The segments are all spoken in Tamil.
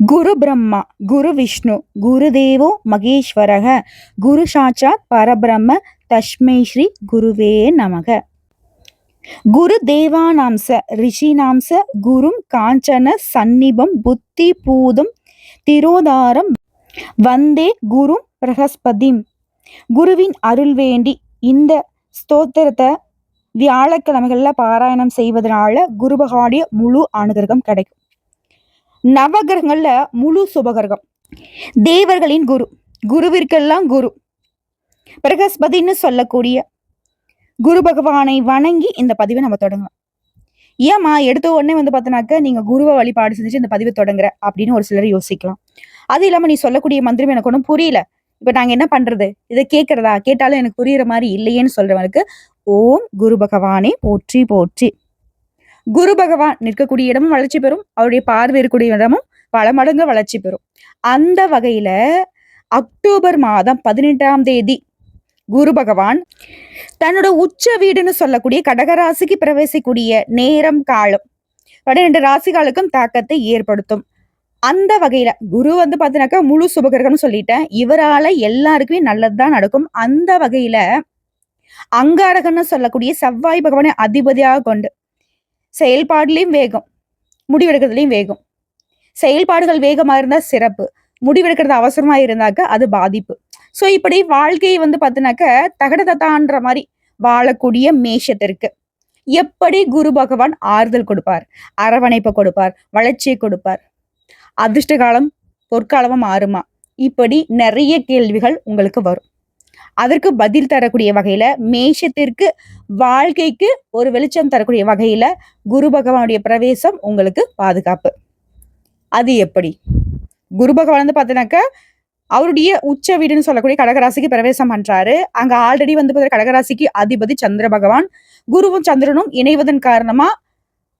குரு பிரம்மா குரு விஷ்ணு குருதேவோ மகேஸ்வரக குரு சாட்சாத் பரபிரம்ம தஸ்மை ஸ்ரீ குருவே நமக. குரு தேவானாம்ச ரிஷினாம்ச குரும் காஞ்சன சந்நிபம் புத்தி பூதம் திரோதாரம் வந்தே குரும் பிரகஸ்பதிம். குருவின் அருள் வேண்டி இந்த ஸ்தோத்திரத்தை வியாழக்கிழமைகளில் பாராயணம் செய்வதனால குரு பகவானுடைய முழு அனுகிரகம் கிடைக்கும். நவகிரகங்கள்ல முழு சுபகிரகம். தேவர்களின் குரு குருவிற்கெல்லாம் குரு. பிரகஸ்பதின்னு சொல்லக்கூடிய குரு பகவானை வணங்கி இந்த பதிவை நம்ம தொடங்கலாம். ஏம்மா எடுத்த உடனே வந்து பார்த்தோன்னாக்க நீங்க குருவை வழிபாடு செஞ்சுட்டு இந்த பதிவை தொடங்குற அப்படின்னு ஒரு சிலர் யோசிக்கலாம். அது இல்லாம நீ சொல்லக்கூடிய மந்திரம் எனக்கு ஒன்றும் புரியல. இப்ப நாங்க என்ன பண்றது? இதை கேட்கறதா கேட்டாலும் எனக்கு புரியுற மாதிரி இல்லையேன்னு சொல்றவனுக்கு ஓம் குரு பகவானே போற்றி போற்றி. குரு பகவான் நிற்கக்கூடிய இடமும் வளர்ச்சி பெறும். அவருடைய பார்வை இருக்கக்கூடிய இடமும் பல மடங்கு வளர்ச்சி பெறும். அந்த வகையில அக்டோபர் மாதம் பதினெட்டாம் தேதி குரு பகவான் தன்னோட உச்ச வீடுன்னு சொல்லக்கூடிய கடகராசிக்கு பிரவேசிக்கூடிய நேரம் காலம் பன்னிரெண்டு ராசிகளுக்கும் தாக்கத்தை ஏற்படுத்தும். அந்த வகையில குரு வந்து பாத்தீங்கன்னாக்கா முழு சுபகிரகம்னு சொல்லிட்டேன். இவரால எல்லாருக்குமே நல்லதுதான் நடக்கும். அந்த வகையில அங்காரகன்னு சொல்லக்கூடிய செவ்வாய் பகவானை அதிபதியாக கொண்டு செயல்பாடுலேயும் வேகம் முடிவெடுக்கிறதுலேயும் வேகம். செயல்பாடுகள் வேகமாக இருந்தால் சிறப்பு முடிவெடுக்கிறது அவசரமாக இருந்தாக்க அது பாதிப்பு. ஸோ இப்படி வாழ்க்கையை வந்து பார்த்தினாக்க தகடதத்தான்ற மாதிரி வாழக்கூடிய மேஷத்திற்கு எப்படி குரு பகவான் ஆறுதல் கொடுப்பார் அரவணைப்பை கொடுப்பார் வளர்ச்சியை கொடுப்பார்? அதிர்ஷ்ட காலம் பொற்காலமா மாறுமா? இப்படி நிறைய கேள்விகள் உங்களுக்கு வரும். அதற்கு பதில் தரக்கூடிய வகையில மேஷத்திற்கு வாழ்க்கைக்கு ஒரு வெளிச்சம் தரக்கூடிய வகையில குரு பகவானுடைய பிரவேசம் உங்களுக்கு பாதுகாப்பு. அது எப்படி? குரு பகவான் வந்து பார்த்தீங்கன்னாக்கா அவருடைய உச்ச வீடுன்னு சொல்லக்கூடிய கடகராசிக்கு பிரவேசம் பண்றாரு. அங்க ஆல்ரெடி வந்து பார்த்தீங்கன்னா கடகராசிக்கு அதிபதி சந்திர பகவான். குருவும் சந்திரனும் இணைவதன் காரணமா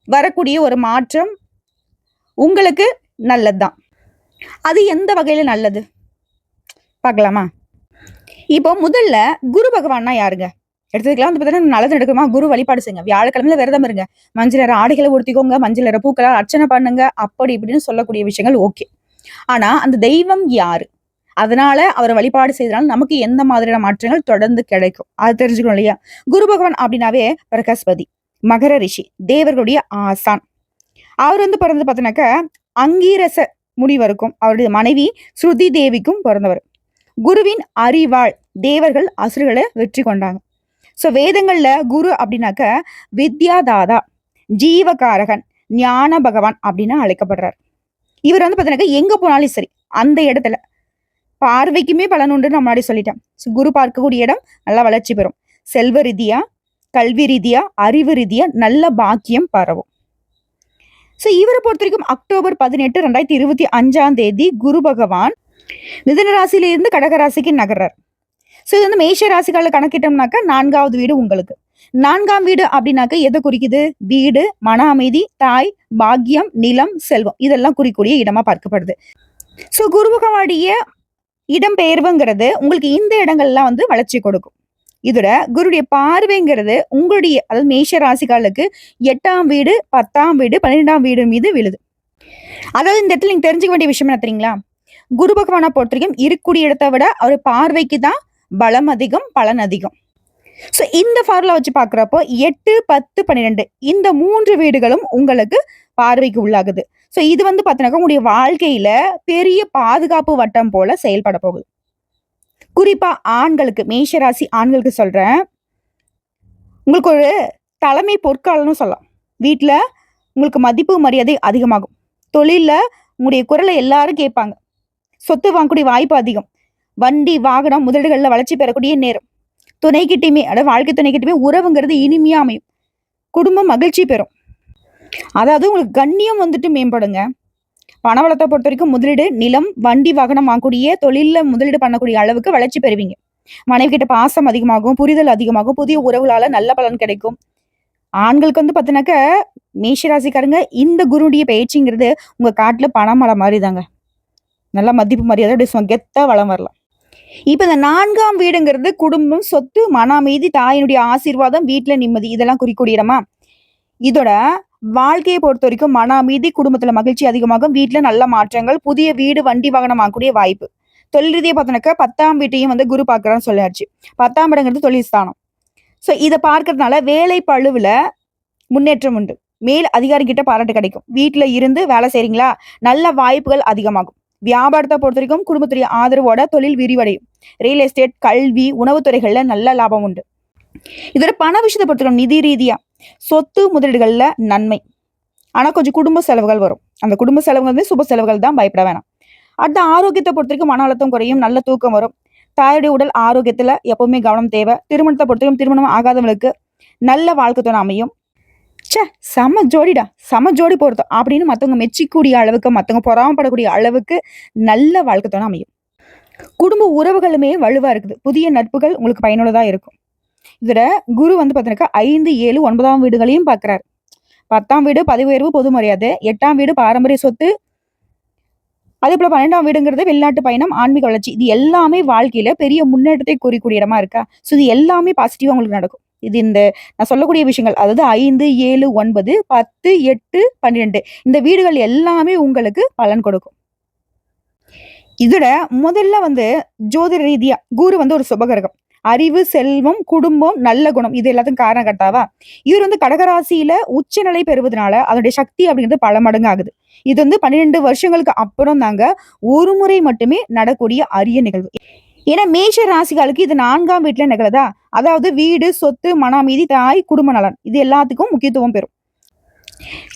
வரக்கூடிய ஒரு மாற்றம் உங்களுக்கு நல்லதுதான். அது எந்த வகையில நல்லது? பார்க்கலாமா? இப்போ முதல்ல குரு பகவான்னா யாருங்க? எடுத்துக்கலாம். வந்து பார்த்தீங்கன்னா நல்லது நடக்குமா? குரு வழிபாடு செய்யுங்க. வியாழக்கிழமையில விரதம் இருங்க. மஞ்சள் நிற ஆடைகளை உடுத்திக்கோங்க. மஞ்சள் நிற பூக்களை அர்ச்சனை பண்ணுங்க. அப்படி இப்படின்னு சொல்லக்கூடிய விஷயங்கள் ஓகே. ஆனா அந்த தெய்வம் யாரு? அதனால அவரை வழிபாடு செய்தனால நமக்கு எந்த மாதிரியான மாற்றங்கள் தொடர்ந்து கிடைக்கும்? அது தெரிஞ்சுக்கணும் இல்லையா? குரு பகவான் அப்படின்னாவே பிரகஸ்பதி மகர ரிஷி தேவர்களுடைய ஆசான். அவர் வந்து பிறந்து பார்த்தீங்கன்னாக்க அங்கீரச முனிவருக்கும் அவருடைய மனைவி ஸ்ருதி தேவிக்கும் பிறந்தவர். குருவின் அறிவாள் தேவர்கள் அசுரர்களை வெற்றி கொண்டாங்க. ஸோ வேதங்களில் குரு அப்படின்னாக்க வித்யாதாதா ஜீவகாரகன் ஞான பகவான் அப்படின்னு அழைக்கப்படுறார். இவர் வந்து பார்த்தீங்கன்னாக்கா எங்கே போனாலும் சரி அந்த இடத்துல. பார்வைக்குமே பலன் உண்டு நான் முன்னாடி சொல்லிட்டேன். ஸோ குரு பார்க்கக்கூடிய இடம் நல்லா வளர்ச்சி பெறும். செல்வ ரீதியா கல்வி ரீதியா அறிவு ரீதியா நல்ல பாக்கியம் பரவும். ஸோ இவரை பொறுத்த வரைக்கும் அக்டோபர் பதினெட்டு ரெண்டாயிரத்தி இருபத்தி அஞ்சாம் தேதி குரு பகவான் மிதன ராசியில இருந்து கடக ராசிக்கு நகர்றார். ஸோ இது வந்து மேஷ ராசிக்கால கணக்கிட்டோம்னாக்கா நான்காவது வீடு உங்களுக்கு. நான்காம் வீடு அப்படின்னாக்க எதை குறிக்குது? வீடு மன அமைதி தாய் பாக்கியம் நிலம் செல்வம். இதெல்லாம் குறிக்கூடிய இடமா பார்க்கப்படுது. ஸோ குரு இடம்பெயர்வுங்கிறது உங்களுக்கு இந்த இடங்கள்லாம் வந்து வளர்ச்சி கொடுக்கும். இதோட குருடைய பார்வைங்கிறது உங்களுடைய அதாவது மேஷ ராசிக்காலுக்கு எட்டாம் வீடு பத்தாம் வீடு பன்னிரெண்டாம் வீடு மீது விழுது. அதாவது இந்த இடத்துல நீங்க தெரிஞ்சுக்க வேண்டிய விஷயம் என்ன தெரியுங்களா? குரு பகவானை பொறுத்தவரைக்கும் இருக்கக்கூடிய இடத்தை விட அவர் பார்வைக்கு தான் பலம் அதிகம் பலன் அதிகம். ஸோ இந்த ஃபார்முலா வச்சு பார்க்குறப்போ எட்டு பத்து பன்னிரெண்டு இந்த மூன்று வீடுகளும் உங்களுக்கு பார்வைக்கு உள்ளாகுது. ஸோ இது வந்து பார்த்தீங்கன்னாக்கா உங்களுடைய வாழ்க்கையில பெரிய பாதுகாப்பு வட்டம் போல செயல்பட போகுது. குறிப்பா ஆண்களுக்கு மேஷராசி ஆண்களுக்கு சொல்றேன். உங்களுக்கு ஒரு தலைமை பொற்காலம்னு சொல்லலாம். வீட்டில் உங்களுக்கு மதிப்பு மரியாதை அதிகமாகும். தொழிலில் உங்களுடைய குரலை எல்லாரும் கேட்பாங்க. சொத்து வாங்கக்கூடிய வாய்ப்பு அதிகம். வண்டி வாகனம் முதலீடுகளில் வளர்ச்சி பெறக்கூடிய நேரம். துணைக்கிட்டையுமே அதாவது வாழ்க்கை துணைக்கிட்டையுமே உறவுங்கிறது இனிமையா அமையும். குடும்பம் மகிழ்ச்சி பெறும். அதாவது உங்களுக்கு கண்ணியம் வந்துட்டு மேம்படுங்க. பணவளத்தை பொறுத்த வரைக்கும் முதலீடு நிலம் வண்டி வாகனம் வாங்கக்கூடிய தொழிலில் முதலீடு பண்ணக்கூடிய அளவுக்கு வளர்ச்சி பெறுவீங்க. மனைவி கிட்ட பாசம் அதிகமாகும் புரிதல் அதிகமாகும் புதிய உறவுகளால் நல்ல பலன் கிடைக்கும். ஆண்களுக்கு வந்து பார்த்தீங்கன்னாக்க மேஷராசிக்காரங்க இந்த குருடைய பயிற்சிங்கிறது உங்கள் காட்டில் பணமலை மாதிரி தாங்க நல்ல மதிப்பு மரியாதை அப்படியே சும்மா வளம் வரலாம். இப்போ இந்த நான்காம் வீடுங்கிறது குடும்பம் சொத்து மன அமைதி தாயினுடைய ஆசீர்வாதம் வீட்டில் நிம்மதி இதெல்லாம் குறிக்கூடிய இடமா? இதோட வாழ்க்கையை பொறுத்த வரைக்கும் மன அமைதி குடும்பத்தில் மகிழ்ச்சி அதிகமாகும் வீட்டில் நல்ல மாற்றங்கள் புதிய வீடு வண்டி வாகனம் வாங்கக்கூடிய வாய்ப்பு. தொழில் ரீதியை பார்த்தோன்னாக்கா பத்தாம் வீட்டையும் வந்து குரு பார்க்குறான்னு சொல்லியாச்சு. பத்தாம் இடங்கிறது தொழில் ஸ்தானம். ஸோ இதை பார்க்கறதுனால வேலை பழுவில் முன்னேற்றம் உண்டு. மேல் அதிகாரிகிட்ட பாராட்டு கிடைக்கும். வீட்டில் இருந்து வேலை செய்கிறீங்களா நல்ல வாய்ப்புகள் அதிகமாகும். வியாபாரத்தை பொறுத்த வரைக்கும் குடும்பத்துடைய ஆதரவோட தொழில் விரிவடையும். ரியல் எஸ்டேட் கல்வி உணவுத்துறைகள்ல நல்ல லாபம் உண்டு. இதோட பண விஷயத்தை பொறுத்தவரைக்கும் நிதி ரீதியா சொத்து முதலீடுகள்ல நன்மை. ஆனா கொஞ்சம் குடும்ப செலவுகள் வரும். அந்த குடும்ப செலவுகள் வந்து சுப செலவுகள் தான் பயப்பட வேணாம். அடுத்த ஆரோக்கியத்தை பொறுத்த வரைக்கும் மன அழுத்தம் குறையும் நல்ல தூக்கம் வரும். தாயுடைய உடல் ஆரோக்கியத்துல எப்பவுமே கவனம் தேவை. திருமணத்தை பொறுத்தவரைக்கும் திருமணம் ஆகாதவங்களுக்கு நல்ல வாழ்க்கை துணை அமையும். ச்சே செம ஜோடிடா செம ஜோடி பொருத்தம் அப்படின்னு மற்றவங்க மெச்சிக்கூடிய அளவுக்கு மற்றவங்க பொறாமப்படக்கூடிய அளவுக்கு நல்ல வாழ்க்கை அமையும். குடும்ப உறவுகளுமே வலுவாக இருக்குது. புதிய நட்புகள் உங்களுக்கு பயனுள்ளதாக இருக்கும். இதில் குரு வந்து பார்த்தீங்கன்னா ஐந்து ஏழு ஒன்பதாம் வீடுகளையும் பார்க்குறாரு பத்தாம் வீடு பதவி உயர்வு பொது மரியாதை. எட்டாம் வீடு பாரம்பரிய சொத்து. அதே போல பன்னெண்டாம் வீடுங்கிறது வெளிநாட்டு பயணம் ஆன்மீக வளர்ச்சி. இது எல்லாமே வாழ்க்கையில பெரிய முன்னேற்றத்தை குறிக்கூடிய இடமா இருக்கா? ஸோ இது எல்லாமே பாசிட்டிவா உங்களுக்கு நடக்கும். இது இந்த நான் சொல்லக்கூடிய விஷயங்கள் அதாவது ஐந்து ஏழு ஒன்பது பத்து எட்டு பன்னிரெண்டு. இந்த வீடுகள் எல்லாமே உங்களுக்கு பலன் கொடுக்கும். இதோட முதல்ல வந்து ஜோதிட ரீதியா குரு வந்து ஒரு சுபகிரகம். அறிவு செல்வம் குடும்பம் நல்ல குணம் இது எல்லாத்துக்கும் காரணம் கட்டாவா இவர் வந்து கடகராசியில உச்சநிலை பெறுவதனால அதனுடைய சக்தி அப்படிங்கிறது பல மடங்கு ஆகுது. இது வந்து பன்னிரெண்டு வருஷங்களுக்கு அப்புறம் தாங்க ஒரு முறை மட்டுமே நடக்கூடிய அரிய நிகழ்வு. ஏன்னா மேஷ ராசிகளுக்கு இது நான்காம் வீட்டுல நிகழதா? அதாவது வீடு சொத்து மன அமைதி தாய் குடும்ப நலன். இது எல்லாத்துக்கும் முக்கியத்துவம் பெறும்.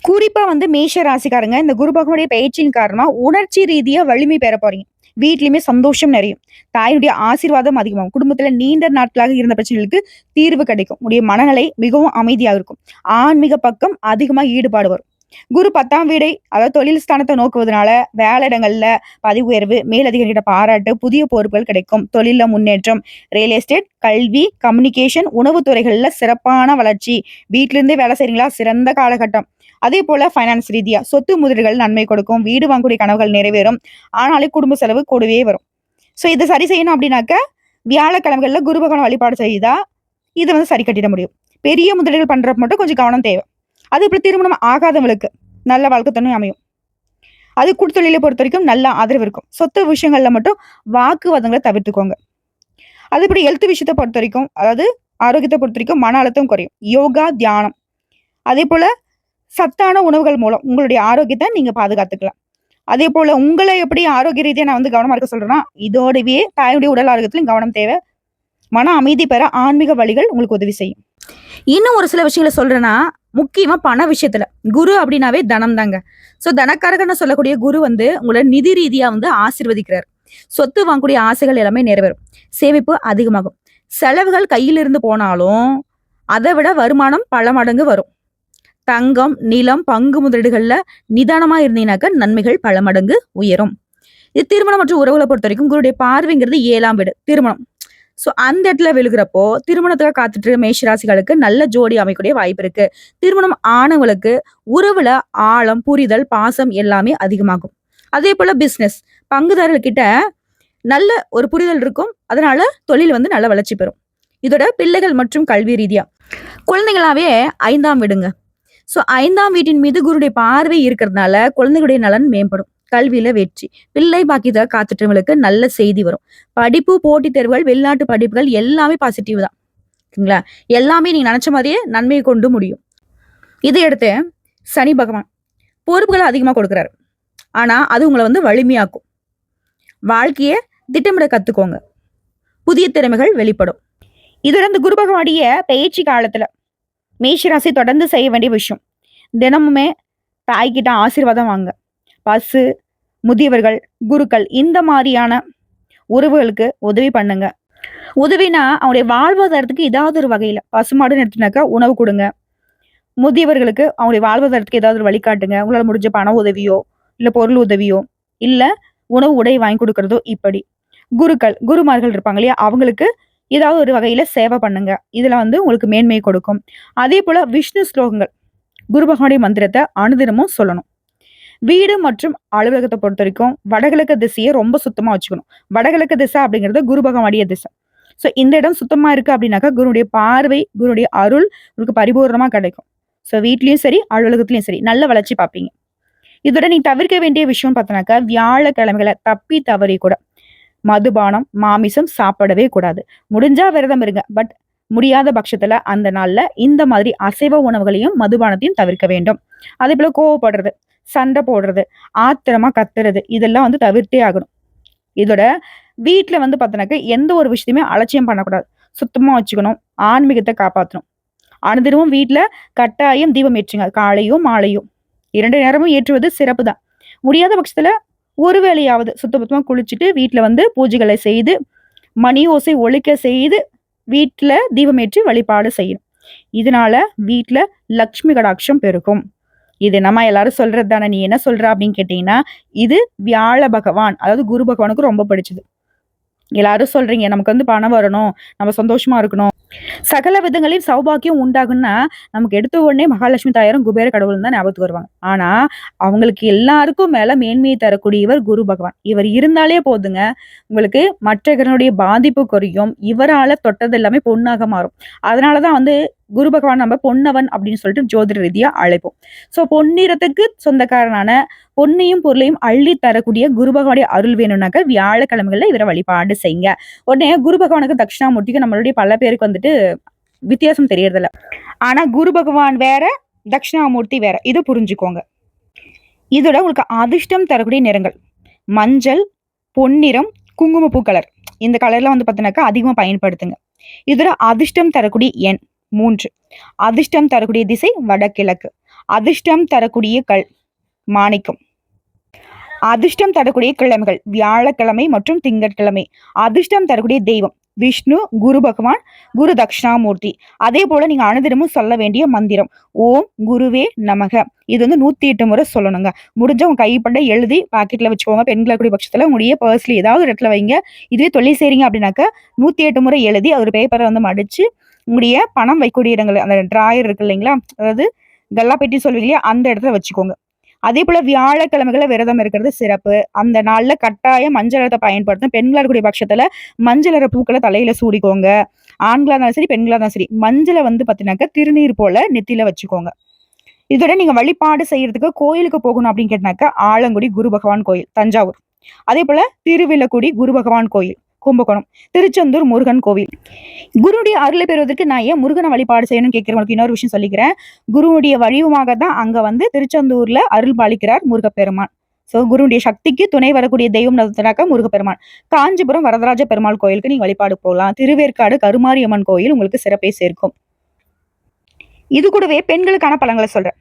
குறிப்பா வந்து மேஷ ராசிக்காரங்க இந்த குரு பகவானுடைய பயிற்சியின் காரணமா உணர்ச்சி ரீதியா வலிமை பெற போறீங்க. வீட்லயுமே சந்தோஷம் நிறையும். தாயினுடைய ஆசீர்வாதம் அதிகமாகும். குடும்பத்துல நீண்ட நாட்களாக இருந்த பிரச்சனைகளுக்கு தீர்வு கிடைக்கும். உடைய மனநிலை மிகவும் அமைதியாக இருக்கும். ஆன்மீக பக்கம் அதிகமா ஈடுபாடு வரும். குரு பத்தாம் வீடை அதாவது தொழில் ஸ்தானத்தை நோக்குவதனால வேலையிடங்கள்ல பதவி உயர்வு மேலதிகாரிகிட்ட பாராட்டு புதிய பொறுப்புகள் கிடைக்கும். தொழில முன்னேற்றம் ரியல் எஸ்டேட் கல்வி கம்யூனிகேஷன் உணவுத்துறைகள்ல சிறப்பான வளர்ச்சி. வீட்ல இருந்தே வேலை செய்றீங்களா? சிறந்த காலகட்டம். அதே போல ஃபைனான்ஸ் ரீதியா சொத்து முதலீடுகள் நன்மை கொடுக்கும். வீடு வாங்கக்கூடிய கனவுகள் நிறைவேறும். ஆனாலே குடும்ப செலவு கூடவே வரும். ஸோ இதை சரி செய்யணும் அப்படின்னாக்க வியாழக்கிழமைகள்ல குரு பகவான் வழிபாடு செய்தா இதை வந்து சரி கட்டிட முடியும். பெரிய முதலீடுகள் பண்றப்ப மட்டும் கொஞ்சம் கவனம் தேவை. அது இப்படி திருமணம் ஆகாதவங்களுக்கு நல்ல வாழ்க்கை அமையும். அது குடுத்தொழிலை பொறுத்த வரைக்கும் நல்ல ஆதரவு இருக்கும். சொத்து விஷயங்களில் மட்டும் வாக்குவாதங்களை தவிர்த்துக்கோங்க. அது இப்படி ஹெல்த் விஷயத்தை பொறுத்த வரைக்கும் அதாவது ஆரோக்கியத்தை பொறுத்த வரைக்கும் மன அழுத்தம் குறையும். யோகா தியானம். அதே போல சத்தான உணவுகள் மூலம் உங்களுடைய ஆரோக்கியத்தை நீங்கள் பாதுகாத்துக்கலாம். அதே போல உங்களை எப்படி ஆரோக்கிய ரீதியாக நான் வந்து கவனமாக இருக்க சொல்கிறேன்னா இதோடவே தாயுடைய உடல் ஆரோக்கியத்திலும் கவனம் தேவை. மன அமைதி பெற ஆன்மீக வழிகள் உங்களுக்கு உதவி செய்யும். இன்னும் ஒரு சில விஷயங்களை சொல்றேன்னா முக்கியமா பண விஷயத்துல. குரு அப்படின்னாவே தனம் தாங்க ஸோ தனக்காரகன்னு சொல்லக்கூடிய குரு வந்து உங்களை நிதி ரீதியா வந்து ஆசிர்வதிக்கிறார். சொத்து வாங்கக்கூடிய ஆசைகள் எல்லாமே நிறைவேறும். சேமிப்பு அதிகமாகும். செலவுகள் கையிலிருந்து போனாலும் அதை விட வருமானம் பல மடங்கு வரும். தங்கம் நிலம் பங்கு முதலீடுகள்ல நிதானமா இருந்தீங்கன்னாக்க நன்மைகள் பல மடங்கு உயரும். இது திருமணம் மற்றும் உறவுகளை பொறுத்த வரைக்கும் குருடைய பார்வைங்கிறது ஏழாம் வீடு. திருமணம். ஸோ அந்த இடத்துல விழுகிறப்போ திருமணத்துக்காக காத்துட்டு இருக்க மேஷராசிகளுக்கு நல்ல ஜோடி அமைக்கக்கூடிய வாய்ப்பு இருக்கு. திருமணம் ஆனவங்களுக்கு உறவுல ஆழம் புரிதல் பாசம் எல்லாமே அதிகமாகும். அதே போல பிஸ்னஸ் பங்குதாரர்கிட்ட நல்ல ஒரு புரிதல் இருக்கும். அதனால தொழில் வந்து நல்ல வளர்ச்சி பெறும். இதோட பிள்ளைகள் மற்றும் கல்வி ரீதியா. குழந்தைங்களாவே ஐந்தாம் விடுங்க. ஸோ ஐந்தாம் வீட்டின் மீது குருடைய பார்வை இருக்கிறதுனால குழந்தைகளுடைய நலன் மேம்படும். கல்வியில வெற்றி. பிள்ளை பாக்கியத்தை காத்துட்டவங்களுக்கு நல்ல செய்தி வரும். படிப்பு போட்டித் தேர்வுகள் வெளிநாட்டு படிப்புகள் எல்லாமே பாசிட்டிவ் தான். ஓகேங்களா? எல்லாமே நீங்க நினைச்ச மாதிரியே நன்மையை கொண்டு முடியும். இதை எடுத்து சனி பகவான் பொறுப்புகளை அதிகமாக கொடுக்குறாரு. ஆனா அது உங்களை வந்து வலிமையாக்கும். வாழ்க்கையை திட்டமிட கத்துக்கோங்க. புதிய திறமைகள் வெளிப்படும். இதோட இந்த குரு பகவானுடைய பயிற்சி காலத்துல மேஷராசி தொடர்ந்து செய்ய வேண்டிய விஷயம். தினமுமே தாய்கிட்ட ஆசீர்வாதம் வாங்க. பஸ்ஸு முதியவர்கள் குருக்கள் இந்த மாதிரியான உறவுகளுக்கு உதவி பண்ணுங்க. உதவினா அவங்களுடைய வாழ்வாதாரத்துக்கு ஏதாவது ஒரு வகையில பசுமாடுன்னு எடுத்துனாக்கா உணவு கொடுங்க. முதியவர்களுக்கு அவங்களுடைய வாழ்வாதாரத்துக்கு ஏதாவது ஒரு வழிகாட்டுங்க உங்களால் முடிஞ்ச பண உதவியோ இல்லை பொருள் உதவியோ இல்லை உணவு உடை வாங்கி கொடுக்கறதோ இப்படி. குருக்கள் குருமார்கள் இருப்பாங்க இல்லையா? அவங்களுக்கு ஏதாவது ஒரு வகையில சேவை பண்ணுங்க. இதுல வந்து உங்களுக்கு மேன்மை கொடுக்கும். அதே போல விஷ்ணு ஸ்லோகங்கள். குரு பகவானுடைய மந்திரத்தை அனுதினமும் சொல்லணும். வீடு மற்றும் அலுவலகத்தை பொறுத்த வரைக்கும் வடகிழக்கு திசையை ரொம்ப சுத்தமாக வச்சுக்கணும். வடகிழக்கு திசை அப்படிங்கிறது குரு பகவானுடைய திசை. ஸோ இந்த இடம் சுத்தமாக இருக்குது அப்படின்னாக்கா குருடைய பார்வை குருடைய அருள் உங்களுக்கு பரிபூர்ணமாக கிடைக்கும். ஸோ வீட்லேயும் சரி அலுவலகத்துலையும் சரி நல்ல வளர்ச்சி பார்ப்பீங்க. இதோட நீ தவிர்க்க வேண்டிய விஷயம் பார்த்தோன்னாக்கா வியாழக்கிழமைகளை தப்பி தவறி கூட மதுபானம் மாமிசம் சாப்பிடவே கூடாது. முடிஞ்சா விரதம் இருங்க பட் முடியாத பட்சத்துல அந்த நாள்ல இந்த மாதிரி அசைவ உணவுகளையும் மதுபானத்தையும் தவிர்க்க வேண்டும். அதே போல கோவப்படுறது. சண்டை போடுறது ஆத்திரமா கத்துறது இதெல்லாம் வந்து தவிர்த்தே ஆகணும். இதோட வீட்டில் வந்து பார்த்தோன்னாக்க எந்த ஒரு விஷயத்தையுமே அலட்சியம் பண்ணக்கூடாது. சுத்தமாக வச்சுக்கணும் ஆன்மீகத்தை காப்பாற்றணும் அனுதினமும் வீட்டில் கட்டாயம் தீபம் ஏற்றுங்க. காலையும் மாலையும். இரண்டு நேரமும் ஏற்றுவது சிறப்பு தான். முடியாத பட்சத்தில் ஒரு வேளையாவது சுத்தபத்தமா குளிச்சுட்டு வீட்டில் வந்து பூஜைகளை செய்து மணி ஓசை ஒழிக்க செய்து வீட்டில் தீபமேற்றி வழிபாடு செய்யணும். இதனால வீட்டில் லக்ஷ்மி கடாட்சம் பெருகும். இது நம்ம எல்லாரும் சொல்றது தானே நீ என்ன சொல்ற அப்படின்னு கேட்டீங்கன்னா இது வியாழ பகவான். அதாவது குரு பகவானுக்கு ரொம்ப பிடிச்சது. எல்லாரும் சொல்றீங்க நமக்கு வந்து பணம் வரணும் நம்ம சந்தோஷமா இருக்கணும். சகல விதங்களையும் சௌபாக்கியம் உண்டாகும்னா நமக்கு எடுத்த உடனே மகாலட்சுமி தாயாரும் குபேர கடவுள் தான் ஞாபகத்துக்கு வருவாங்க. ஆனா அவங்களுக்கு எல்லாருக்கும் மேல மேன்மையை தரக்கூடியவர் குரு பகவான். இவர் இருந்தாலே போதுங்க. உங்களுக்கு மற்ற பாதிப்பு குறையும். இவரால தொட்டது எல்லாமே பொண்ணாக மாறும். அதனாலதான் வந்து குரு பகவான் நம்ம பொன்னவன் அப்படின்னு சொல்லிட்டு ஜோதிட ரீதியா அழைப்போம். சோ பொன்னிறத்துக்கு சொந்தக்காரனான பொன்னையும் பொருளையும் அள்ளி தரக்கூடிய குரு பகவானுடைய அருள் வேணும்னாக்க வியாழக்கிழமைகள்ல இவரை வழிபாடு செய்யுங்க. உடனே குரு பகவானுக்கு தட்சிணாமூர்த்திக்கு நம்மளுடைய பல பேருக்கு வந்துட்டு வித்தியாசம் தெரியறதில்ல. ஆனா குரு பகவான் வேற தட்சிணாமூர்த்தி வேற. இதை புரிஞ்சுக்கோங்க. இதோட உங்களுக்கு அதிர்ஷ்டம் தரக்கூடிய நிறங்கள். மஞ்சள் பொன்னிறம் குங்குமப்பூ கலர் இந்த கலர்லாம் வந்து பார்த்தீங்கன்னாக்கா அதிகமாக பயன்படுத்துங்க. இதோட அதிர்ஷ்டம் தரக்கூடிய எண். மூன்று. அதிர்ஷ்டம் தரக்கூடிய திசை வடகிழக்கு. அதிர்ஷ்டம் தரக்கூடிய கல் மாணிக்கம். அதிர்ஷ்டம் தரக்கூடிய கிழமைகள் வியாழக்கிழமை மற்றும் திங்கட்கிழமை. அதிர்ஷ்டம் தரக்கூடிய தெய்வம் விஷ்ணு குரு பகவான் குரு தட்சிணாமூர்த்தி. அதே போல நீங்க அனுதினமும் சொல்ல வேண்டிய மந்திரம். ஓம் குருவே நமக. இது வந்து நூத்தி எட்டு முறை சொல்லணுங்க. முடிஞ்ச உங்க கைப்பட எழுதி பாக்கெட்ல வச்சுக்கோங்க. பெண்களை கூடிய பட்சத்துல உங்களுடைய பர்ஸ்ல ஏதாவது இடத்துல வைங்க. இதுவே தொழில் செய்றீங்க அப்படின்னாக்க நூத்தி எட்டு முறை எழுதி அவர் பேப்பரை வந்து மடிச்சு உங்களுடைய பணம் வைக்கக்கூடிய இடங்கள் அந்த ட்ராயர் இருக்கு இல்லைங்களா? அதாவது கல்லா பெட்டி சொல்வீங்க இல்லையா? அந்த இடத்துல வச்சுக்கோங்க. அதே போல வியாழக்கிழமைகளில் விரதம் இருக்கிறது சிறப்பு. அந்த நாள்ல கட்டாயம் மஞ்சள் நிறத்தை பயன்படுத்தும் பெண்களா இருக்கக்கூடிய பட்சத்துல மஞ்சள் நிற பூக்களை தலையில சூடிக்கோங்க. ஆண்களா இருந்தாலும் சரி பெண்களா இருந்தாலும் சரி மஞ்சளை வந்து பாத்தீங்கன்னாக்க திருநீர் போல நெத்தியில வச்சுக்கோங்க. இதோட நீங்க வழிபாடு செய்யறதுக்கு கோயிலுக்கு போகணும் அப்படின்னு கேட்டினாக்கா ஆலங்குடி குரு பகவான் கோயில் தஞ்சாவூர். அதே போல திருவில்லக்குடி குரு பகவான் கோயில். கும்பகோணம் திருச்செந்தூர் முருகன் கோவில். குருடைய அருளை பெறுவதற்கு நான் ஏன் முருகனை வழிபாடு செய்யணும்னு கேட்கிறவங்களுக்கு இன்னொரு விஷயம் சொல்லிக்கிறேன். குருவுடைய வடிவமாக தான் அங்க வந்து திருச்செந்தூர்ல அருள் பாலிக்கிறார் முருகப்பெருமான். ஸோ குருவுடைய சக்திக்கு துணை வரக்கூடிய தெய்வம் நடத்தினாக்க முருகப்பெருமான். காஞ்சிபுரம் வரதராஜ பெருமாள் கோயிலுக்கு நீங்க வழிபாடு போகலாம் திருவேற்காடு கருமாரியம்மன் கோயில் உங்களுக்கு சிறப்பை சேர்க்கும். இது கூடவே பெண்களுக்கான பலங்களை சொல்றேன்.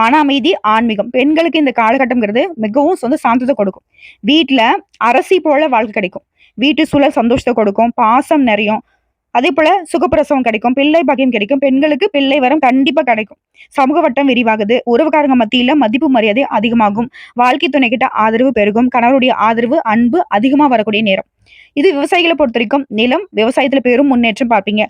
மன அமைதி ஆன்மீகம். பெண்களுக்கு இந்த காலகட்டம்ங்கிறது மிகவும் சொந்த சாந்தத்தை கொடுக்கும். வீட்டுல அரசி போல வாழ்க்கை கிடைக்கும். வீட்டு சூழல் சந்தோஷத்தை கொடுக்கும் பாசம் நிறையும். அதே போல சுகப்பிரசவம் கிடைக்கும் பிள்ளை பாக்கியம் கிடைக்கும் பெண்களுக்கு பிள்ளை வரம் கண்டிப்பா கிடைக்கும். சமூக வட்டம் விரிவாகுது உறவுக்காரங்க மத்தியில மதிப்பு மரியாதை அதிகமாகும். வாழ்க்கை துணை கிட்ட ஆதரவு பெருகும் கணவருடைய ஆதரவு அன்பு அதிகமா வரக்கூடிய நேரம். இது விவசாயிகளை பொறுத்த வரைக்கும் நிலம் விவசாயத்துல பெரும் முன்னேற்றம் பார்ப்பீங்க.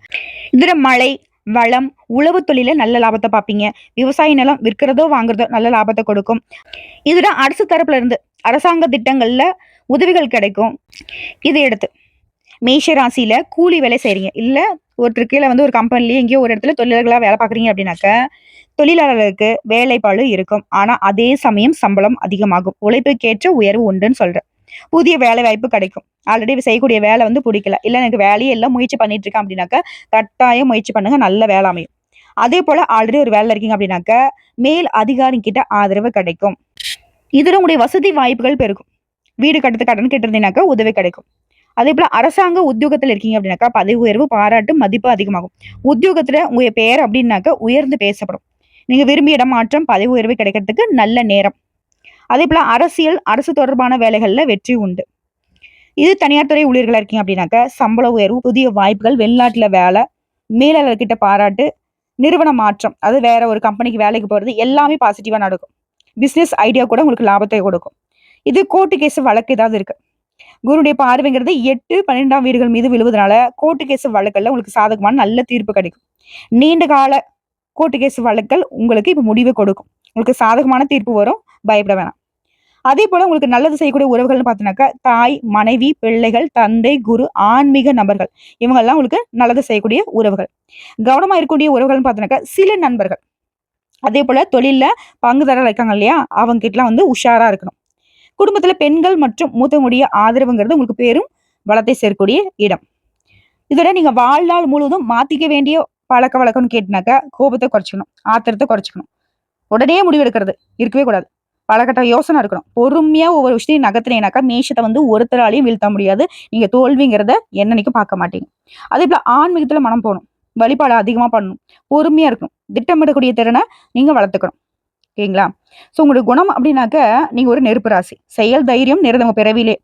இதுல மழை வளம் உழவு தொழில நல்ல லாபத்தை பார்ப்பீங்க. விவசாய நிலம் விற்கிறதோ வாங்குறதோ நல்ல லாபத்தை கொடுக்கும். இதுல அரசு தரப்புல இருந்து அரசாங்க திட்டங்கள்ல உதவிகள் கிடைக்கும். இது எடுத்து மேஷ ராசியில கூலி வேலை செய்றீங்க. இல்ல ஒருத்தர் கீழே வந்து ஒரு கம்பெனிலேயே எங்கேயோ ஒரு இடத்துல தொழிலாளர்களாக வேலை பார்க்குறீங்க அப்படின்னாக்க தொழிலாளர்களுக்கு வேலைப்பாடு இருக்கும். ஆனால் அதே சமயம் சம்பளம் அதிகமாகும். உழைப்புக்கேற்ற உயர்வு உண்டுன்னு சொல்கிறேன் புதிய வேலை வாய்ப்பு கிடைக்கும். ஆல்ரெடி செய்யக்கூடிய வேலை வந்து பிடிக்கல. இல்லை எனக்கு வேலையே எல்லாம் முயற்சி பண்ணிட்டு இருக்கேன் அப்படின்னாக்க கட்டாயம் முயற்சி பண்ணுங்க. நல்ல வேலை அமையும். அதே போல் ஆல்ரெடி ஒரு வேலை இருக்கீங்க அப்படின்னாக்க மேல் அதிகாரிங்கிட்ட ஆதரவு கிடைக்கும். இதில் உங்களுடைய வசதி வாய்ப்புகள் பெருகும். வீடு கட்டுறது கடன் கட்டுறதுனாக்கா உதவி கிடைக்கும். அதே போல அரசாங்க உத்தியோகத்துல இருக்கீங்க அப்படின்னாக்கா பதவி உயர்வு பாராட்டு மதிப்பு அதிகமாகும். உத்தியோகத்துல உங்க பெயர் அப்படின்னாக்கா உயர்ந்து பேசப்படும். நீங்க விரும்பிய இடமாற்றம் பதவி உயர்வு கிடைக்கிறதுக்கு நல்ல நேரம். அதே போல அரசியல் அரசு தொடர்பான வேலைகள்ல வெற்றி உண்டு. இது தனியார் துறை ஊழியர்களா இருக்கீங்க அப்படின்னாக்கா சம்பள உயர்வு புதிய வாய்ப்புகள் வெளிநாட்டுல வேலை மேலாளர்கிட்ட பாராட்டு நிறுவன மாற்றம் அது வேற ஒரு கம்பெனிக்கு வேலைக்கு போறது எல்லாமே பாசிட்டிவா நடக்கும். பிசினஸ் ஐடியா கூட உங்களுக்கு லாபத்தை கொடுக்கும். இது கோர்ட்டு கேஸ் வழக்கு ஏதாவது இருக்கு? குருடைய பார்வைங்கிறது எட்டு பன்னிரெண்டாம் வீடுகள் மீது விழுவதனால கோர்ட்டு கேஸ் வழக்கல்ல உங்களுக்கு சாதகமான நல்ல தீர்ப்பு கிடைக்கும். நீண்ட கால கோர்ட்டு கேஸ் வழக்கல் உங்களுக்கு இப்போ முடிவை கொடுக்கும். உங்களுக்கு சாதகமான தீர்ப்பு வரும். பயப்பட வேணாம். அதே போல உங்களுக்கு நல்லது செய்யக்கூடிய உறவுகள்னு பார்த்தீங்கன்னாக்கா தாய் மனைவி பிள்ளைகள் தந்தை குரு ஆன்மீக நபர்கள். இவங்கெல்லாம் உங்களுக்கு நல்லது செய்யக்கூடிய உறவுகள். கவனமா இருக்கக்கூடிய உறவுகள்னு பார்த்தீங்கன்னாக்கா சில நண்பர்கள். அதே போல தொழில்ல பங்குதாரர் இருக்காங்க இல்லையா? அவங்க கிட்டலாம் வந்து உஷாரா இருக்கணும். குடும்பத்துல பெண்கள் மற்றும் மூத்தவங்களுடைய ஆதரவுங்கிறது உங்களுக்கு பேரும் பலத்தை சேர்க்கக்கூடிய இடம். இதோட நீங்க வாழ்நாள் முழுவதும் மாத்திக்க வேண்டிய பழக்க வழக்கம்னு கேட்டினாக்கா கோபத்தை குறைச்சிக்கணும் ஆத்திரத்தை குறைச்சிக்கணும். உடனே முடிவெடுக்கிறது இருக்கவே கூடாது. பலகட்ட யோசனை இருக்கணும். பொறுமையா ஒவ்வொரு விஷயத்தையும் நகர்த்தினீங்கனாக்கா மேஷத்தை வந்து ஒருத்தராலையும் வீழ்த்த முடியாது. நீங்க தோல்விங்கிறத என்னன்னைக்கும் பார்க்க மாட்டீங்க. அதே போல ஆன்மீகத்துல மனம் போகணும். வழிபாடு அதிகமா பண்ணணும். பொறுமையா இருக்கணும். திட்டமிடக்கூடிய திறனை நீங்க வளர்த்துக்கணும். ஓகேங்களா? ஸோ உங்களுடைய குணம் அப்படின்னாக்க நீங்க ஒரு நெருப்பு ராசி. செயல் தைரியம் நிறைந்தவங்க பிறவிலே.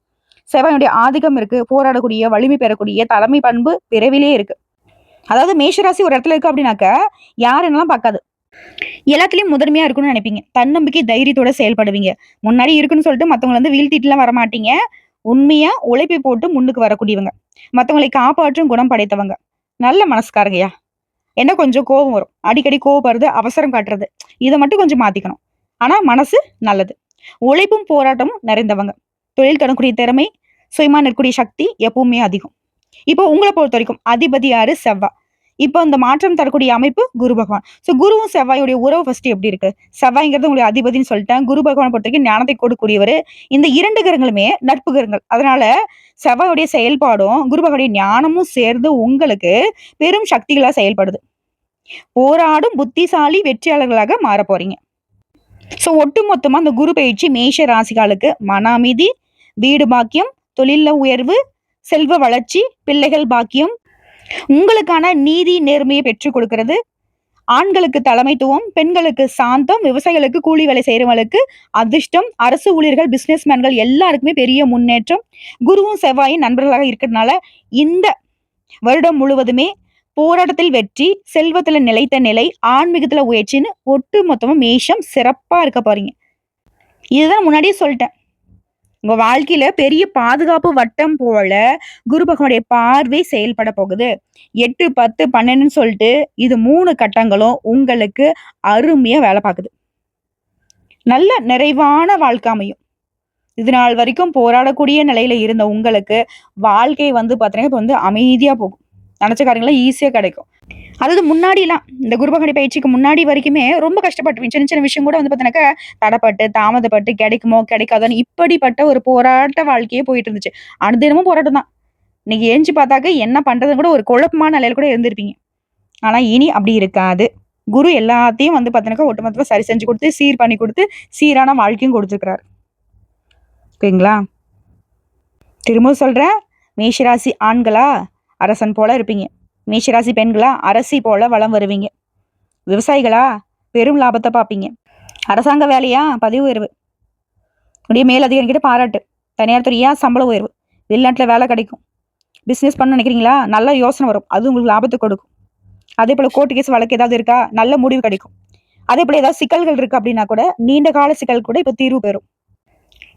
செவ்வாயுடைய ஆதிக்கம் இருக்கு போராடக்கூடிய வலிமை பெறக்கூடிய தலைமை பண்பு பிறவிலே இருக்கு. அதாவது மேஷராசி ஒரு இடத்துல இருக்கு அப்படின்னாக்க யார் என்னெல்லாம் பார்க்காது. எல்லாத்துலயும் முதன்மையா இருக்கணும்னு நினைப்பீங்க. தன்னம்பிக்கை தைரியத்தோட செயல்படுவீங்க. முன்னாடி இருக்குன்னு சொல்லிட்டு மத்தவங்களை வந்து வீழ்த்திட்டுலாம் வர மாட்டீங்க. உண்மையா உழைப்பை போட்டு முன்னுக்கு வரக்கூடியவங்க. மத்தவங்களை காப்பாற்றும் குணம் படைத்தவங்க. நல்ல மனசுக்காரங்கய்யா என்ன கொஞ்சம் கோபம் வரும். அடிக்கடி கோவப்படுறது அவசரம் காட்டுறது. இதை மட்டும் கொஞ்சம் மாத்திக்கணும். ஆனா மனசு நல்லது. உழைப்பும் போராட்டமும் நிறைந்தவங்க. தொழில் தொடங்கக்கூடிய திறமை சுயமா நிற்கக்கூடிய சக்தி எப்பவுமே அதிகம். இப்போ உங்களை பொறுத்த வரைக்கும் அதிபதி யாரு? செவ்வா. இப்போ இந்த மாற்றம் தரக்கூடிய அமைப்பு குரு பகவான். ஸோ குருவும் செவ்வாயுடைய உறவு ஃபர்ஸ்ட் எப்படி இருக்கு? செவ்வாய்ங்கிறது உங்களுடைய அதிபதினு சொல்லிட்டேன். குரு பகவான் பொறுத்தவரைக்கும் ஞானத்தை கொடுக்கக்கூடியவர். இந்த இரண்டு கிரகங்களுமே நட்பு கிரகங்கள். அதனால செவ்வாயுடைய செயல்பாடும் குரு பகவானுடைய ஞானமும் சேர்ந்து உங்களுக்கு பெரும் சக்திகளா செயல்படுது. போராடும் புத்திசாலி வெற்றியாளர்களாக மாற போறீங்க. ஸோ ஒட்டுமொத்தமா அந்த குரு பயிற்சி மேஷ ராசிகளுக்கு மன அமைதி வீடு பாக்கியம் தொழில உயர்வு செல்வ வளர்ச்சி பிள்ளைகள் பாக்கியம் உங்களுக்கான நீதி நேர்மையை பெற்றுக் கொடுக்கிறது. ஆண்களுக்கு தலைமைத்துவம் பெண்களுக்கு சாந்தம் விவசாயிகளுக்கு கூலி வேலை செய்கிறவங்களுக்கு அதிர்ஷ்டம் அரசு ஊழியர்கள் பிஸ்னஸ்மேன்கள் எல்லாருக்குமே பெரிய முன்னேற்றம். குருவும் செவ்வாயும் நண்பர்களாக இருக்கிறதுனால இந்த வருடம் முழுவதுமே போராட்டத்தில் வெற்றி செல்வத்தில் நிலைத்த நிலை ஆன்மீகத்தில் உயர்ச்சின்னு ஒட்டு மொத்தமும் மேஷம் சிறப்பாக இருக்க போறீங்க. இதுதான் முன்னாடியே சொல்லிட்டேன். உங்க வாழ்க்கையில பெரிய பாதுகாப்பு வட்டம் போல குரு பகவானுடைய பார்வை செயல்பட போகுது. எட்டு பத்து பன்னெண்டுன்னு சொல்லிட்டு இது மூணு கட்டங்களும் உங்களுக்கு அருமையா வேலை பார்க்குது. நல்ல நிறைவான வாழ்க்கை அமையும். இது நாள் வரைக்கும் போராடக்கூடிய நிலையில இருந்த உங்களுக்கு வாழ்க்கை வந்து பார்த்தீங்கன்னா இப்போ வந்து அமைதியா போகும். நினைச்ச காரியங்களாம் ஈஸியா கிடைக்கும். அதாவது முன்னாடிலாம் இந்த குருபகடி பயிற்சிக்கு முன்னாடி வரைக்குமே ரொம்ப கஷ்டப்பட்டு சின்ன சின்ன விஷயம் கூட வந்து பார்த்தினாக்கா தடைப்பட்டு தாமதப்பட்டு கிடைக்குமோ கிடைக்காதோன்னு இப்படிப்பட்ட ஒரு போராட்ட வாழ்க்கையே போயிட்டு இருந்துச்சு அனுதினமும் போராட்டம் தான். இன்னைக்கு ஏஞ்சி பார்த்தாக்க என்ன பண்ணுறதுன்னு கூட ஒரு குழப்பமான நிலையில கூட இருந்திருப்பீங்க. ஆனா இனி அப்படி இருக்காது. குரு எல்லாத்தையும் வந்து பார்த்தீங்கன்னா ஒட்டுமொத்தமாக சரி செஞ்சு கொடுத்து சீர் பண்ணி கொடுத்து சீரான வாழ்க்கையும் கொடுத்துருக்கிறார். ஓகேங்களா திரும்ப சொல்கிறேன் மேஷராசி ஆண்களா அரசன் போல இருப்பீங்க. மேஷராசி பெண்களா அரசி போல வளம் வருவீங்க. விவசாயிகளா பெரும் லாபத்தை பார்ப்பீங்க. அரசாங்க வேலையா பதிவு உயர்வு. உடைய மேலதிகாரிகிட்ட பாராட்டு. தனியார் துறையா சம்பள உயர்வு. வெளிநாட்டில் வேலை கிடைக்கும். பிஸ்னஸ் பண்ண நினைக்கிறீங்களா? நல்ல யோசனை வரும். அது உங்களுக்கு லாபத்தை கொடுக்கும். அதே போல் கோர்ட்டு கேஸ் வழக்கு ஏதாவது இருக்கா? நல்ல முடிவு கிடைக்கும். அதே போல் ஏதாவது சிக்கல்கள் இருக்கு அப்படின்னா கூட நீண்ட கால சிக்கல் கூட இப்போ தீர்வு பெறும்.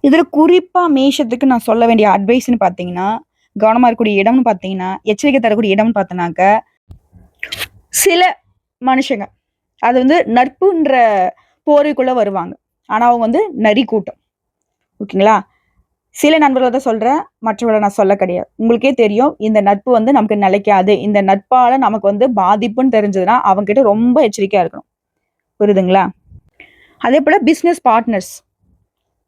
இதில் குறிப்பாக மேஷத்துக்கு நான் சொல்ல வேண்டிய அட்வைஸ்னு பார்த்தீங்கன்னா கவனமாக இருக்கக்கூடிய இடம்னு பார்த்தீங்கன்னா எச்சரிக்கை தரக்கூடிய இடம்னு பார்த்தோன்னாக்க சில மனுஷங்க அது வந்து நட்புன்ற போரைக்குள்ள வருவாங்க. ஆனால் அவங்க வந்து நரி கூட்டம் ஓகேங்களா? சில நண்பர்களை தான் சொல்கிறேன் மற்றவர்களை நான் சொல்ல கிடையாது. உங்களுக்கே தெரியும் இந்த நட்பு வந்து நமக்கு நிலைக்காது. இந்த நட்பால் நமக்கு வந்து பாதிப்புன்னு தெரிஞ்சதுன்னா அவங்க கிட்ட ரொம்ப எச்சரிக்கையாக இருக்கணும். புரியுதுங்களா? அதே போல் பிஸ்னஸ் பார்ட்னர்ஸ்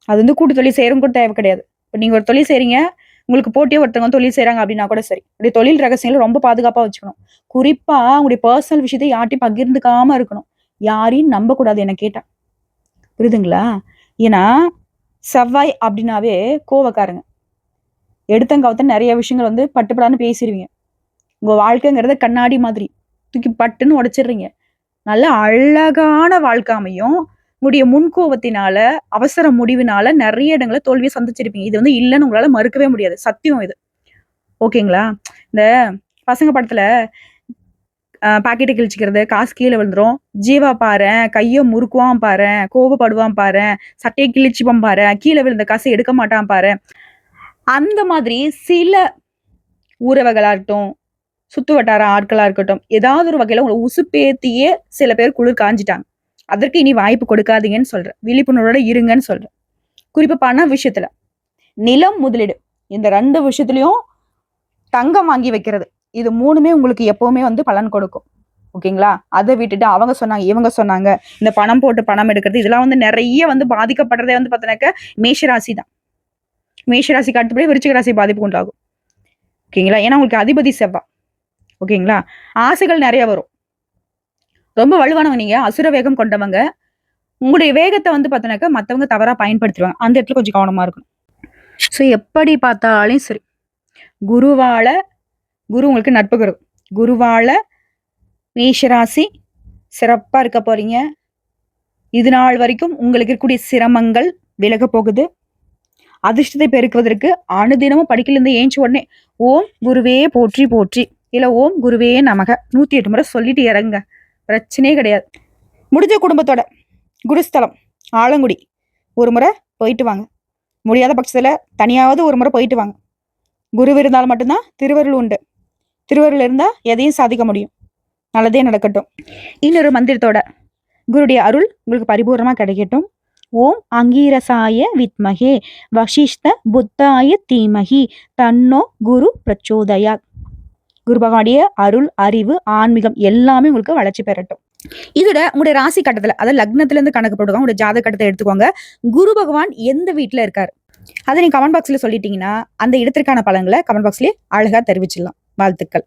அது வந்து கூட்டு தொழில் செய்கிறவங்க கூட தேவை கிடையாது. இப்போ நீங்கள் ஒரு தொழில் செய்கிறீங்க உங்களுக்கு போட்டியே ஒருத்தவங்க தொழில் செய்கிறாங்க அப்படின்னா கூட சரி. உடைய தொழில் ரகசியங்களை ரொம்ப பாதுகாப்பாக வச்சுக்கணும். குறிப்பாக உங்களுடைய பர்சனல் விஷயத்தை யார்ட்டையும் பகிர்ந்துக்காம இருக்கணும். யாரையும் நம்பக்கூடாது என்னை கேட்டால் புரியுதுங்களா? ஏன்னா செவ்வாய் அப்படின்னாவே கோவக்காரங்க. எடுத்தங்கவத்த நிறைய விஷயங்கள் வந்து பட்டுப்படான்னு பேசிடுவீங்க உங்கள் வாழ்க்கைங்கிறத கண்ணாடி மாதிரி தூக்கி பட்டுன்னு உடைச்சிடுறீங்க. நல்ல அழகான வாழ்க்கை அமையும். உங்களுடைய முன்கோபத்தினால அவசர முடிவினால நிறைய இடங்களை தோல்வியை சந்திச்சிருப்பீங்க. இது வந்து இல்லைன்னு உங்களால மறுக்கவே முடியாது. சத்தியம் இது. ஓகேங்களா? இந்த பசங்க படத்துல பாக்கெட்டை கிழிச்சிக்கிறது காசு கீழே விழுந்துரும். ஜீவா பாரு கையை முறுக்குவான் பாரு கோபப்படுவான் பாரு சட்டையை கிழிச்சுப்பான் பாரு கீழே விழுந்த காசை எடுக்க மாட்டான் பாரு. அந்த மாதிரி சில உறவுகளாக இருக்கட்டும் சுத்து வட்டார ஆட்களாக இருக்கட்டும் ஏதாவது ஒரு வகையில் உங்களை உசுப்பேத்தியே சில பேர் குளிர் காஞ்சிட்டாங்க. அதற்கு இனி வாய்ப்பு கொடுக்காதீங்கன்னு சொல்கிறேன் விழிப்புணர்வோட இருங்கன்னு சொல்கிறேன் குறிப்பாக பண விஷயத்தில். நிலம் முதலீடு. இந்த ரெண்டு விஷயத்துலையும் தங்கம் வாங்கி வைக்கிறது. இது மூணுமே உங்களுக்கு எப்போவுமே வந்து பலன் கொடுக்கும். ஓகேங்களா? அதை விட்டுட்டு அவங்க சொன்னாங்க இவங்க சொன்னாங்க. இந்த பணம் போட்டு பணம் எடுக்கிறது இதெல்லாம் வந்து நிறைய வந்து பாதிக்கப்படுறதே வந்து பார்த்தோன்னாக்க மேஷராசி தான் மேஷராசிக்கு அடுத்தபடி விருச்சிக ராசி பாதிப்பு உண்டாகும். ஓகேங்களா? ஏன்னா உங்களுக்கு அதிபதி செவ்வாய். ஓகேங்களா? ஆசைகள் நிறைய வரும். ரொம்ப வலுவானவங்க நீங்க அசுர வேகம் கொண்டவங்க. உங்களுடைய வேகத்தை வந்து பார்த்தீங்கன்னாக்கா மற்றவங்க தவறாக பயன்படுத்திடுவாங்க அந்த இடத்துல கொஞ்சம் கவனமாக இருக்கணும். ஸோ எப்படி பார்த்தாலும் சரி குருவால குரு உங்களுக்கு நட்பு குரு. குருவால மேஷராசி சிறப்பாக இருக்க போறீங்க. இது நாள் வரைக்கும் உங்களுக்கு இருக்கக்கூடிய சிரமங்கள் விலக போகுது. அதிர்ஷ்டத்தை பெருக்குவதற்கு அனுதினமும் படிக்கலேருந்து ஏஞ்சி உடனே ஓம் குருவே போற்றி போற்றி. இல்லை ஓம் குருவே நமக. நூற்றி எட்டு முறை சொல்லிட்டு இறங்க பிரச்சனையே கிடையாது. முடிஞ்ச குடும்பத்தோட குருஸ்தலம் ஆலங்குடி ஒரு முறை போயிட்டு வாங்க. முடியாத பட்சத்தில் தனியாவது ஒரு முறை போயிட்டு வாங்க. குரு இருந்தால் மட்டும்தான் திருவருள் உண்டு. திருவருள் இருந்தால் எதையும் சாதிக்க முடியும். நல்லதே நடக்கட்டும். இன்னொரு மந்திரத்தோட குருடைய அருள் உங்களுக்கு பரிபூர்ணமாக கிடைக்கட்டும். ஓம் அங்கீரசாய வித்மகே வசிஷ்ட புத்தாய தீமகி தன்னோ குரு பிரச்சோதயாத். குரு பகவானுடைய அருள் அறிவு ஆன்மீகம் எல்லாமே உங்களுக்கு வளர்ச்சி பெறட்டும். இதோட உங்களுடைய ராசி கட்டத்துல அதாவது லக்னத்துல இருந்து கணக்கு போட்டுக்கோங்க உங்களுடைய ஜாதக கட்டத்தை எடுத்துக்கோங்க. குரு பகவான் எந்த வீட்டுல இருக்காரு? அதை நீங்க கமெண்ட் பாக்ஸ்ல சொல்லிட்டீங்கன்னா அந்த இடத்திற்கான பலன்களை கமெண்ட் பாக்ஸ்லயே அழகா தெரிவிச்சிடலாம். வாழ்த்துக்கள்.